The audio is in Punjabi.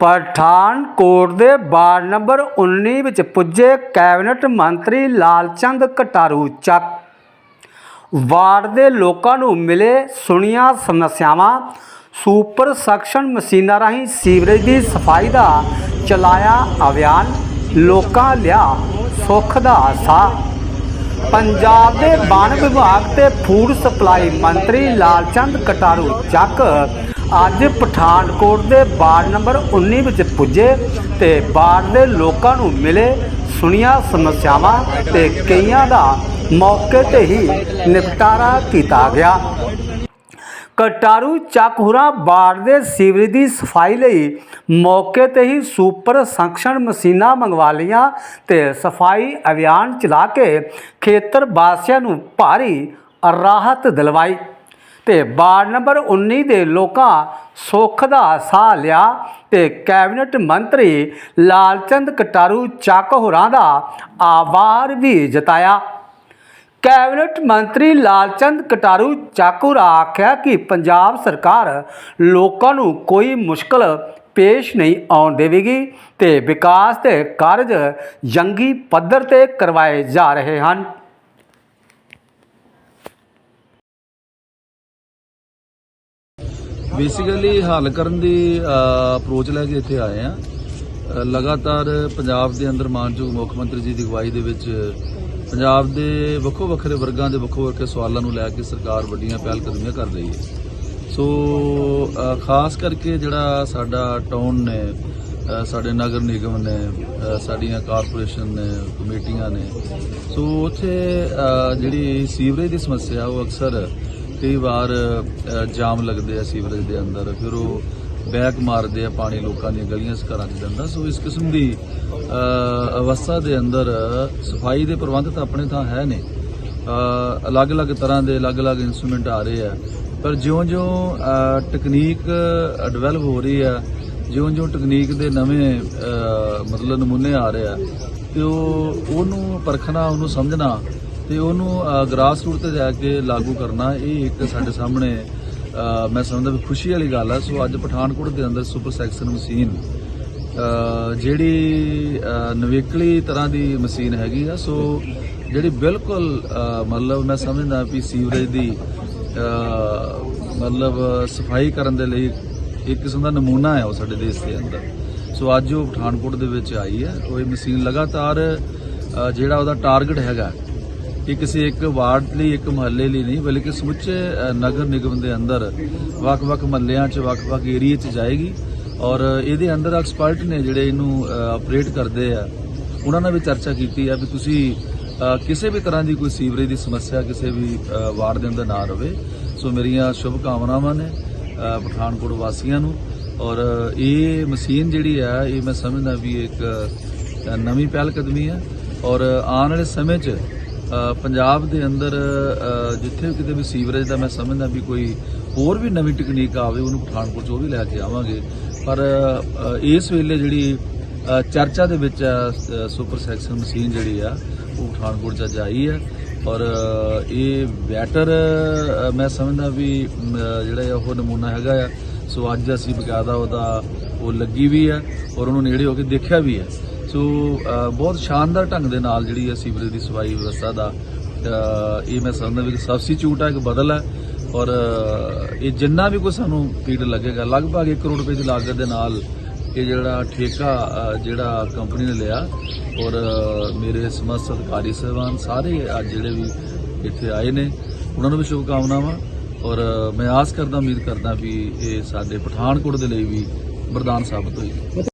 ਪਠਾਨਕੋਟ ਦੇ ਵਾਰਡ ਨੰਬਰ 19 ਵਿੱਚ ਪੁੱਜੇ ਕੈਬਨਿਟ ਮੰਤਰੀ ਲਾਲਚੰਦ ਕਟਾਰੂ ਚੱਕ। ਵਾਰਡ ਦੇ ਲੋਕਾਂ ਨੂੰ ਮਿਲੇ ਸੁਣੀਆਂ ਸਮੱਸਿਆਵਾਂ, ਸੁਪਰ ਸਕਸ਼ਨ ਮਸ਼ੀਨਾਂ ਰਾਹੀਂ ਸੀਵਰੇਜ ਦੀ ਸਫ਼ਾਈ ਦਾ ਚਲਾਇਆ ਅਭਿਆਨ, ਲੋਕਾਂ ਲਿਆ ਸੁੱਖ ਦਾ ਸਾਹ। ਪੰਜਾਬ ਦੇ ਵਣ ਵਿਭਾਗ ਤੇ ਫੂਡ ਸਪਲਾਈ ਮੰਤਰੀ ਲਾਲਚੰਦ ਕਟਾਰੂ ਚੱਕ ਅੱਜ ਪਠਾਨਕੋਟ ਦੇ ਵਾਰਡ ਨੰਬਰ 19 ਵਿੱਚ ਪੁੱਜੇ ਤੇ ਵਾਰਡ ਦੇ ਲੋਕਾਂ ਨੂੰ ਮਿਲੇ ਸੁਣੀਆਂ ਸਮੱਸਿਆਵਾਂ ਤੇ ਕਈਆਂ ਦਾ ਮੌਕੇ ਤੇ ਹੀ ਨਿਪਟਾਰਾ ਕੀਤਾ ਗਿਆ। ਕਟਾਰੂ ਚੱਕਹੁਰਾ ਵਾਰਡ ਦੇ ਸੀਵਰੇਜ ਦੀ ਸਫ਼ਾਈ ਲਈ ਮੌਕੇ ਤੇ ਹੀ ਸੁਪਰ ਸੰਕਸ਼ਣ ਮਸ਼ੀਨਾਂ ਮੰਗਵਾ ਲਈਆਂ ਤੇ ਸਫ਼ਾਈ ਅਭਿਆਨ ਚਲਾ ਕੇ ਖੇਤਰ ਵਾਸੀਆਂ ਨੂੰ ਭਾਰੀ ਰਾਹਤ ਦਿਲਵਾਈ। ਤੇ ਵਾਰਡ ਨੰਬਰ 19 ਦੇ ਲੋਕਾਂ ਸੁੱਖ ਦਾ ਸਾਹ ਲਿਆ ਤੇ ਕੈਬਨਿਟ ਮੰਤਰੀ ਲਾਲਚੰਦ ਕਟਾਰੂ ਚੱਕ ਹੋਰਾਂ ਦਾ ਆਭਾਰ ਵੀ ਜਤਾਇਆ। ਕੈਬਨਿਟ ਮੰਤਰੀ ਲਾਲਚੰਦ ਕਟਾਰੂ ਚਾਕੂਰਾ ਆਖਿਆ ਕਿ ਪੰਜਾਬ ਸਰਕਾਰ ਲੋਕਾਂ ਨੂੰ ਕੋਈ ਮੁਸ਼ਕਲ ਪੇਸ਼ ਨਹੀਂ ਆਉਣ ਦੇਵੇਗੀ ਤੇ ਵਿਕਾਸ ਦੇ ਕਾਰਜ ਜੰਗੀ ਪੱਧਰ ਤੇ ਕਰਵਾਏ ਜਾ ਰਹੇ ਹਨ। ਬੇਸਿਕਲੀ ਹੱਲ ਕਰਨ ਦੀ ਅਪਰੋਚ ਲੈ ਕੇ ਇੱਥੇ ਆਏ ਆ। ਲਗਾਤਾਰ ਪੰਜਾਬ ਦੇ ਅੰਦਰ ਮਾਨਯੋਗ ਮੁੱਖ ਮੰਤਰੀ ਜੀ ਦੀ ਅਗਵਾਈ ਦੇ ਵਿੱਚ ਪੰਜਾਬ ਦੇ ਵੱਖੋ ਵੱਖਰੇ ਵਰਗਾਂ ਦੇ ਵੱਖੋ ਵੱਖਰੇ ਸਵਾਲਾਂ ਨੂੰ ਲੈ ਕੇ ਸਰਕਾਰ ਵੱਡੀਆਂ ਪਹਿਲ ਕਦਮੀਆਂ ਕਰ ਰਹੀ ਹੈ। ਸੋ ਖਾਸ ਕਰਕੇ ਜਿਹੜਾ ਸਾਡਾ ਟਾਊਨ ਨੇ ਸਾਡੇ ਨਗਰ ਨਿਗਮ ਨੇ ਸਾਡੀਆਂ ਕਾਰਪੋਰੇਸ਼ਨ ਨੇ, ਕਮੇਟੀਆਂ ਨੇ, ਸੋ ਉੱਥੇ ਜਿਹੜੀ ਸੀਵਰੇਜ ਦੀ ਸਮੱਸਿਆ ਉਹ ਅਕਸਰ ਕਈ ਵਾਰ ਜਾਮ ਲੱਗਦੇ ਆ ਸੀਵਰੇਜ ਦੇ ਅੰਦਰ ਫਿਰ ਉਹ ਬੈਕ ਮਾਰਦੇ ਆ ਪਾਣੀ ਲੋਕਾਂ ਦੀਆਂ ਗਲੀਆਂ ਘਰਾਂ 'ਚ ਜਾਂਦਾ। ਸੋ ਇਸ ਕਿਸਮ ਦੀ ਅਵਸਥਾ ਦੇ ਅੰਦਰ ਸਫ਼ਾਈ ਦੇ ਪ੍ਰਬੰਧ ਤਾਂ ਆਪਣੇ ਥਾਂ ਹੈ ਨੇ। ਅਲੱਗ-ਅਲੱਗ ਤਰ੍ਹਾਂ ਦੇ ਅਲੱਗ-ਅਲੱਗ ਇਨਸਟਰੂਮੈਂਟ ਆ ਰਹੇ ਆ। ਪਰ ਜਿਉਂ-ਜਿਉਂ ਅ, ਟੈਕਨੀਕ ਡਿਵੈਲਪ ਹੋ ਰਹੀ ਆ ਜਿਉਂ-ਜਿਉਂ ਟੈਕਨੀਕ ਦੇ ਨਵੇਂ ਮਤਲਬ ਨਮੂਨੇ ਆ ਰਹੇ ਆ ਤੇ ਉਹ ਉਹਨੂੰ ਪਰਖਣਾ ਉਹਨੂੰ ਸਮਝਣਾ ਤੇ ਉਹਨੂੰ ਗ੍ਰਾਸ ਰੂਟ ਤੇ ਜਾ ਕੇ ਲਾਗੂ ਕਰਨਾ, ਇਹ ਇੱਕ ਸਾਡੇ ਸਾਹਮਣੇ ਮੈਂ ਸਮਝਦਾ ਵੀ ਖੁਸ਼ੀ ਵਾਲੀ ਗੱਲ ਆ। ਸੋ ਅੱਜ ਪਠਾਨਕੋਟ ਦੇ ਅੰਦਰ ਸੁਪਰ ਸੈਕਸ਼ਨ ਮਸ਼ੀਨ ਜਿਹੜੀ ਨਵੇਕਲੀ ਤਰ੍ਹਾਂ ਦੀ ਮਸ਼ੀਨ ਹੈਗੀ ਆ। ਸੋ ਜਿਹੜੀ ਬਿਲਕੁਲ ਮਤਲਬ ਮੈਂ ਸਮਝਦਾ ਵੀ ਸੀਵਰੇਜ ਦੀ ਮਤਲਬ ਸਫ਼ਾਈ ਕਰਨ ਦੇ ਲਈ ਇੱਕ ਕਿਸਮ ਦਾ ਨਮੂਨਾ ਹੈ ਉਹ ਸਾਡੇ ਦੇਸ਼ ਦੇ ਅੰਦਰ। ਸੋ ਅੱਜ ਉਹ ਪਠਾਨਕੋਟ ਦੇ ਵਿੱਚ ਆਈ ਹੈ। ਉਹ ਇਹ ਮਸ਼ੀਨ ਲਗਾਤਾਰ ਜਿਹੜਾ ਉਹਦਾ ਟਾਰਗੇਟ ਹੈਗਾ ਇਹ ਕਿਸੇ ਇੱਕ ਵਾਰਡ ਲਈ, ਇੱਕ ਮਹੱਲੇ ਲਈ ਨਹੀਂ, ਬਲਕਿ ਸਮੁੱਚੇ ਨਗਰ ਨਿਗਮ ਦੇ ਅੰਦਰ ਵੱਖ-ਵੱਖ ਮਹੱਲਿਆਂ 'ਚ, ਵੱਖ-ਵੱਖ ਏਰੀਏ 'ਚ ਜਾਏਗੀ ਔਰ ਇਹਦੇ ਅੰਦਰ ਐਕਸਪਰਟ ਨੇ ਜਿਹੜੇ ਇਹਨੂੰ ਆਪਰੇਟ ਕਰਦੇ ਆ, ਉਹਨਾਂ ਨਾਲ ਵੀ ਚਰਚਾ ਕੀਤੀ ਆ ਵੀ ਤੁਸੀਂ ਕਿਸੇ ਵੀ ਤਰ੍ਹਾਂ ਦੀ ਕੋਈ ਸੀਵਰੇਜ ਦੀ ਸਮੱਸਿਆ ਕਿਸੇ ਵੀ ਵਾਰਡ ਦੇ ਅੰਦਰ ਨਾ ਰਵੇ। ਸੋ ਮੇਰੀਆਂ ਸ਼ੁਭ ਕਾਮਨਾਵਾਂ ਨੇ ਪਠਾਨਕੋਟ ਵਾਸੀਆਂ ਨੂੰ ਔਰ ਇਹ ਮਸ਼ੀਨ ਜਿਹੜੀ ਆ, ਇਹ ਮੈਂ ਸਮਝਦਾ ਵੀ ਇੱਕ ਨਵੀਂ ਪਹਿਲ ਕਦਮੀ ਹੈ ਔਰ ਆਉਣ ਵਾਲੇ ਸਮੇਂ 'ਚ ਪੰਜਾਬ ਦੇ ਅੰਦਰ ਜਿੱਥੇ ਵੀ ਕਿਤੇ ਵੀ ਸੀਵਰੇਜ ਦਾ ਮੈਂ ਸਮਝਦਾ ਵੀ ਕੋਈ ਹੋਰ ਵੀ ਨਵੀਂ ਟੈਕਨੀਕ ਆਵੇ ਉਹਨੂੰ ਪਠਾਨਕੋਟ 'ਚ ਉਹ ਵੀ ਲੈ ਕੇ ਆਵਾਂਗੇ। ਪਰ ਇਸ ਵੇਲੇ ਜਿਹੜੀ ਚਰਚਾ ਦੇ ਵਿੱਚ ਆ, ਸ- ਸੁਪਰ ਸੈਕਸ਼ਨ ਮਸ਼ੀਨ ਜਿਹੜੀ ਆ ਉਹ ਪਠਾਨਕੋਟ 'ਚ ਅੱਜ ਆਈ ਹੈ। ਔਰ ਇਹ ਬੈਟਰ ਮੈਂ ਸਮਝਦਾ ਵੀ ਮ, ਜਿਹੜਾ ਉਹ ਨਮੂਨਾ ਹੈਗਾ ਆ ਸੋ ਅੱਜ ਅਸੀਂ ਬਕਾਇਦਾ ਉਹਦਾ ਉਹ ਲੱਗੀ ਵੀ ਆ ਔਰ ਉਹਨੂੰ ਨੇੜੇ ਹੋ ਕੇ ਦੇਖਿਆ ਵੀ ਹੈ ਸੋ ਬਹੁਤ ਸ਼ਾਨਦਾਰ ਢੰਗ ਦੇ ਨਾਲ ਜਿਹੜੀ ਹੈ ਸੀਵਰੇਜ ਦੀ ਸਫ਼ਾਈ ਵਿਵਸਥਾ ਦਾ ਇਹ ਮੈਂ ਸਮਝਦਾ ਵੀ ਸਬਸਟੀਚਿਊਟ ਹੈ ਇੱਕ ਬਦਲ ਹੈ ਔਰ ਇਹ ਜਿੰਨਾ ਵੀ ਕੋਈ ਸਾਨੂੰ ਪੀੜ ਲੱਗੇਗਾ, ਲਗਭਗ 1 ਕਰੋੜ ਰੁਪਏ ਦੀ ਲਾਗਤ ਦੇ ਨਾਲ ਇਹ ਜਿਹੜਾ ਠੇਕਾ ਜਿਹੜਾ ਕੰਪਨੀ ਨੇ ਲਿਆ ਔਰ ਮੇਰੇ ਸਮਸਤ ਅਧਿਕਾਰੀ, ਸਹਿਬਾਨ ਸਾਰੇ ਅੱਜ ਜਿਹੜੇ ਵੀ ਇੱਥੇ ਆਏ ਨੇ, ਉਹਨਾਂ ਨੂੰ ਵੀ ਸ਼ੁਭ ਕਾਮਨਾਵਾਂ ਔਰ ਮੈਂ ਆਸ ਕਰਦਾ, ਉਮੀਦ ਕਰਦਾ ਵੀ ਇਹ ਸਾਡੇ ਪਠਾਨਕੋਟ ਦੇ ਲਈ ਵੀ ਵਰਦਾਨ ਸਾਬਤ ਹੋਈ